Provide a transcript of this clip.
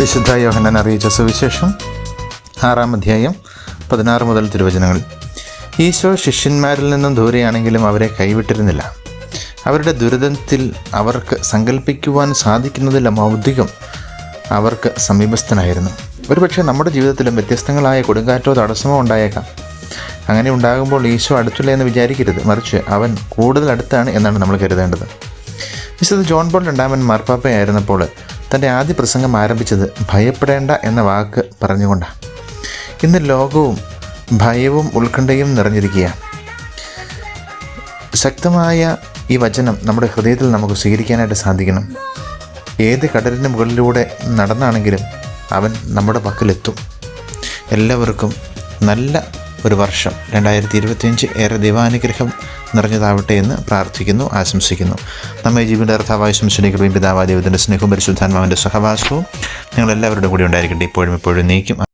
വിശുദ്ധ യോഹനൻ അറിയിച്ച സുവിശേഷം ആറാം അധ്യായം പതിനാറ് മുതൽ തിരുവചനങ്ങൾ. ഈശോ ശിഷ്യന്മാരിൽ നിന്നും ദൂരെയാണെങ്കിലും അവരെ കൈവിട്ടിരുന്നില്ല. അവരുടെ ദുരിതത്തിൽ അവർക്ക് സങ്കല്പിക്കുവാൻ സാധിക്കുന്നതില്ല മൗതികം അവർക്ക് സമീപസ്ഥനായിരുന്നു. ഒരുപക്ഷെ നമ്മുടെ ജീവിതത്തിലും വ്യത്യസ്തങ്ങളായ കൊടുങ്കാറ്റോ തടസ്സമോ ഉണ്ടായേക്കാം. അങ്ങനെ ഉണ്ടാകുമ്പോൾ ഈശോ അടുത്തില്ല എന്ന് വിചാരിക്കരുത്. മറിച്ച് അവൻ കൂടുതൽ അടുത്താണ് എന്നാണ് നമ്മൾ കരുതേണ്ടത്. വിശുദ്ധ ജോൺ പോൾ രണ്ടാമൻ മാർപ്പാപ്പയായിരുന്നപ്പോൾ തന്റെ ആദ്യ പ്രസംഗം ആരംഭിച്ചത് ഭയപ്പെടേണ്ട എന്ന വാക്ക് പറഞ്ഞുകൊണ്ടാണ് ഇന്ന് ലോകവും ഭയവും ഉത്കണ്ഠയും നിറഞ്ഞിരിക്കുകയാണ് ശക്തമായ ഈ വചനം നമ്മുടെ ഹൃദയത്തിൽ നമുക്ക് സ്വീകരിക്കാനായിട്ട് സാധിക്കണം. ഏത് കടലിന്റെ മുകളിലൂടെ നടന്നാണെങ്കിലും അവൻ നമ്മുടെ പക്കലെത്തും. എല്ലാവർക്കും നല്ല ഒരു വർഷം. രണ്ടായിരത്തി ഇരുപത്തിയഞ്ച് ഏറെ ദൈവാനുഗ്രഹം നിറഞ്ഞതാവട്ടെ എന്ന് പ്രാർത്ഥിക്കുന്നു ആശംസിക്കുന്നു. നമ്മെ ജീവിതം അർത്ഥാവായ ശംശനികൃപയും പിതാവാ ദൈവത്തിന്റെ സ്നേഹവും പരിശുദ്ധാത്മാവിന്റെ സഹവാസവും നിങ്ങളെല്ലാവരുടെ കൂടെ ഉണ്ടായിരിക്കട്ടെ. ഇപ്പോഴും ഇപ്പോഴും നീക്കും.